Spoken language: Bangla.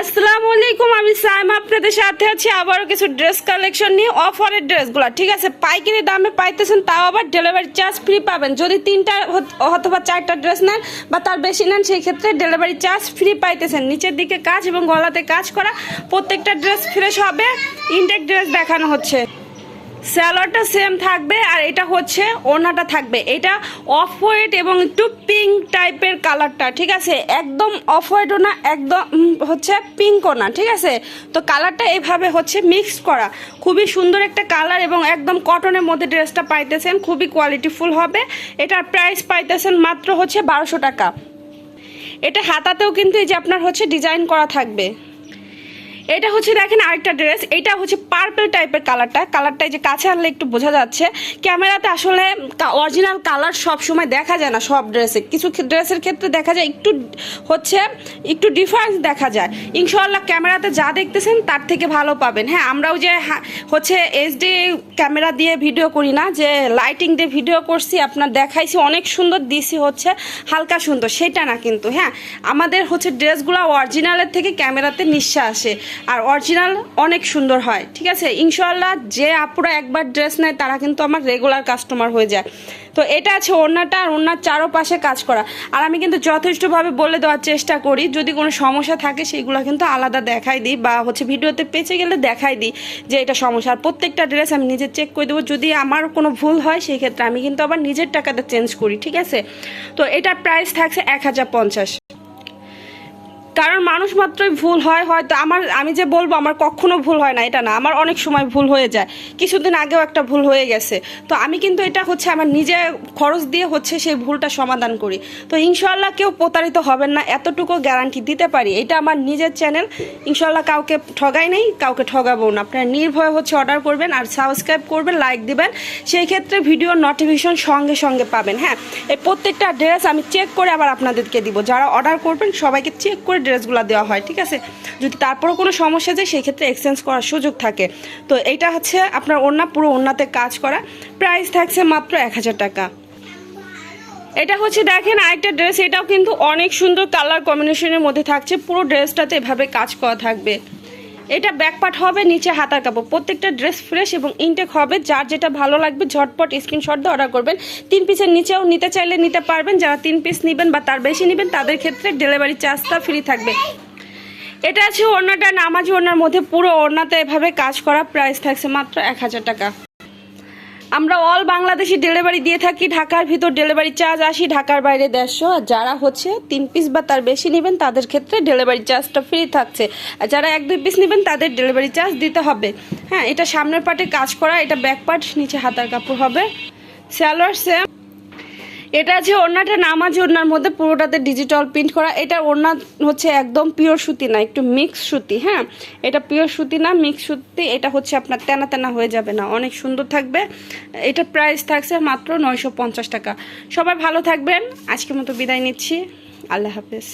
আসসালামু আলাইকুম আমি সাইমা, আপনাদের সাথে আছি। আবারও কিছু ড্রেস কালেকশন নিয়ে অফারের ড্রেসগুলো ঠিক আছে? পাইকারি দামে পাইতেছেন, তাও আবার ডেলিভারি চার্জ ফ্রি পাবেন। যদি তিনটা অথবা চারটা ড্রেস নেন বা তার বেশি নেন, সেই ক্ষেত্রে ডেলিভারি চার্জ ফ্রি পাইতেছেন। নিচের দিকে কাজ এবং গলাতে কাজ করা প্রত্যেকটা ড্রেস ফ্রেশ হবে। ইনটেক ড্রেস দেখানো হচ্ছে। স্যালোয়ারটা সেম থাকবে আর এটা হচ্ছে ওনাটা থাকবে। এটা অফ হোয়াইট এবং একটু পিঙ্ক টাইপের কালারটা ঠিক আছে? একদম অফ হোয়াইটও না একদম হচ্ছে পিঙ্কও না ঠিক আছে? তো কালারটা এভাবে হচ্ছে মিক্স করা। খুবই সুন্দর একটা কালার এবং একদম কটনের মধ্যে ড্রেসটা পাইতেছেন, খুবই কোয়ালিটিফুল হবে। এটার প্রাইস পাইতেছেন মাত্র হচ্ছে বারোশো টাকা। এটা হাতাতেও কিন্তু এই যে আপনার হচ্ছে ডিজাইন করা থাকবে। এটা হচ্ছে দেখেন আরেকটা ড্রেস এটা হচ্ছে পার্পল টাইপের কালারটা কালারটা যে কাছে আনলে একটু বোঝা যাচ্ছে। ক্যামেরাতে আসলে অরিজিনাল কালার সব সময় দেখা যায় না সব ড্রেসে কিছু ড্রেসের ক্ষেত্রে দেখা যায় একটু হচ্ছে একটু ডিফারেন্স দেখা যায়। ইনশাল্লাহ ক্যামেরাতে যা দেখতেছেন তার থেকে ভালো পাবেন। হ্যাঁ আমরাও যে হচ্ছে এইচডি ক্যামেরা দিয়ে ভিডিও করি না, যে লাইটিং দিয়ে ভিডিও করছি, আপনার দেখাইছি, অনেক সুন্দর দিছি হচ্ছে, হালকা সুন্দর। সেটা না কিন্তু হ্যাঁ। আমাদের হচ্ছে ড্রেসগুলো অরিজিনালের থেকে ক্যামেরাতে নিঃশ্বাস আসে। আর অরিজিনাল অনেক সুন্দর হয়, ঠিক আছে? ইনশাল্লাহ যে আপুরা একবার ড্রেস নেয়, তারা কিন্তু আমার রেগুলার কাস্টমার হয়ে যায়। তো এটা আছে ওড়নাটা আর ওনার চারো পাশে কাজ করা। আর আমি কিন্তু যথেষ্টভাবে বলে দেওয়ার চেষ্টা করি, যদি কোনো সমস্যা থাকে সেগুলো কিন্তু আলাদা দেখাই দিই বা হচ্ছে ভিডিওতে পেঁচে গেলে দেখাই দিই যে এটা সমস্যা। আর প্রত্যেকটা ড্রেস আমি নিজে চেক করে দেবো, যদি আমার কোনো ভুল হয় সেই ক্ষেত্রে আমি কিন্তু আবার নিজের টাকাতে চেঞ্জ করি, ঠিক আছে? তো এটার প্রাইস থাকছে এক হাজার পঞ্চাশ। কারণ মানুষ মাত্রই ভুল হয়, হয়তো আমার, আমি যে বলব আমার কখনো ভুল হয় না, এটা না, আমার অনেক সময় ভুল হয়ে যায়। কিছুদিন আগেও একটা ভুল হয়ে গেছে। তো আমি কিন্তু এটা হচ্ছে আমার নিজে খরচ দিয়ে হচ্ছে সেই ভুলটা সমাধান করি। তো ইনশাল্লাহ কেউ প্রতারিত হবেন না, এতটুকু গ্যারান্টি দিতে পারি। এটা আমার নিজের চ্যানেল ইনশাল্লাহ কাউকে ঠগাই নেই, কাউকে ঠগাবো না। আপনারা নির্ভয় হচ্ছে অর্ডার করবেন আর সাবস্ক্রাইব করবেন লাইক দিবেন। সেই ক্ষেত্রে ভিডিওর নোটিফিকেশন সঙ্গে সঙ্গে পাবেন হ্যাঁ? এই প্রত্যেকটা ড্রেস আমি চেক করে আবার আপনাদেরকে দিব। যারা অর্ডার করবেন, সবাইকে চেক করে ড্রেসগুলো দেওয়া হয়, ঠিক আছে? যদি তারপরও কোনো সমস্যা যায় সেই ক্ষেত্রে এক্সচেঞ্জ করার সুযোগ থাকে। তো এইটা হচ্ছে আপনার ওড়না, পুরো ওড়নাতে কাজ করা। প্রাইস থাকছে মাত্র এক হাজার টাকা। এটা হচ্ছে দেখেন আরেকটা ড্রেস এটাও কিন্তু অনেক সুন্দর কালার কম্বিনেশনের মধ্যে থাকছে। পুরো ড্রেসটাতে এভাবে কাজ করা থাকবে। এটা ব্যাকপার্ট হবে, নিচে হাতার কাপড়। প্রত্যেকটা ড্রেস ফ্রেশ এবং ইনটেক হবে। যার যেটা ভালো লাগবে, ঝটপট স্ক্রিনশট দিয়ে অর্ডার করবেন। তিন পিসের নিচেও নিতে চাইলে নিতে পারবেন। যারা তিন পিস নেবেন বা তার বেশি নেবেন, তাদের ক্ষেত্রে ডেলিভারি চার্জটা ফ্রি থাকবে। এটা আছে ওড়নাটা, নামাজি ওড়নার মধ্যে পুরো ওড়নাতে এভাবে কাজ করা প্রাইস থাকছে মাত্র এক হাজার টাকা। আমরা অল বাংলাদেশি ডেলিভারি দিয়ে থাকি, ঢাকার ভিতর ডেলিভারি চার্জ আসি, ঢাকার বাইরে দেড়শো। আর যারা হচ্ছে তিন পিস বা তার বেশি নেবেন, তাদের ক্ষেত্রে ডেলিভারি চার্জটা ফ্রি থাকছে। আর যারা এক, দুই পিস নেবেন, তাদের ডেলিভারি চার্জ দিতে হবে। হ্যাঁ এটা সামনের পার্টে কাজ করা, এটা ব্যাক পার্ট নিচে হাতার কাপড় হবে। স্যালোয়ার সেম এটা আছে ওড়নাটা আছে ওড়নার মধ্যে পুরোটাতে ডিজিটাল প্রিন্ট করা, এটা ওড়না হচ্ছে একদম পিওর সুতি না, একটু মিক্স সুতি হ্যাঁ? এটা পিওর সুতি না মিক্স সুতি, এটা হচ্ছে আপনার তেনা তেনা হয়ে যাবে না, অনেক সুন্দর থাকবে। এটা প্রাইস থাকছে মাত্র নয়শো পঞ্চাশ টাকা। সবাই ভালো থাকবেন, আজকের মতো বিদায় নিচ্ছি, আল্লাহ হাফেজ।